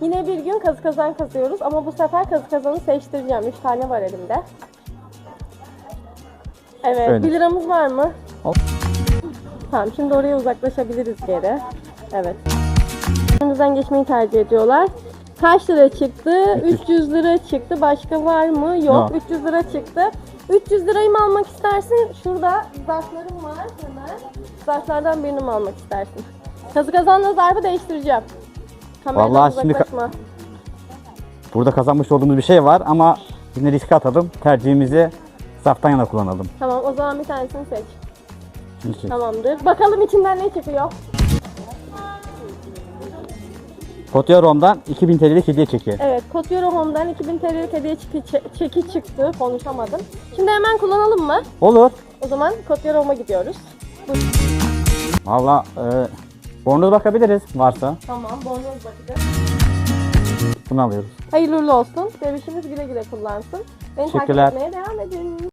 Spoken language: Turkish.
Yine bir gün kazı kazan kazıyoruz ama bu sefer kazı kazanı seçtireceğim. 3 tane var elimde. Evet, Öyle. 1 liramız var mı? Al. Tamam, şimdi oraya uzaklaşabiliriz geri. Evet. Önümüzden geçmeyi tercih ediyorlar. Kaç lira çıktı? 300 lira çıktı. Başka var mı? Yok. Yok. 300 lira çıktı. 300 lirayı mı almak istersin? Şurada zarflarım var hemen. Zarflardan birini mi almak istersin? Kazı kazanla zarfı değiştireceğim. Kameradan Vallahi şimdi ka- uzaklaşma. Burada kazanmış olduğumuz bir şey var ama yine riske atalım. Tercihimizi saftan yana kullanalım. Tamam o zaman bir tanesini seç. Çünkü Tamamdır. Bakalım içinden ne çıkıyor. Kotiyorom'dan 2000 TL'lik hediye çeki. Evet, Kotyoro Home'dan 2000 TL'lik hediye çeki, çeki çıktı. Konuşamadım. Şimdi hemen kullanalım mı? Olur. O zaman Kotyoro Home'a gidiyoruz. Valla e, bornoz bakabiliriz varsa. Tamam, bornoz bakacağız. Bunu alıyoruz. Hayırlı uğurlu olsun. Bebişimiz güle güle kullansın. Beni takip Teşekkürler. etmeye devam edin.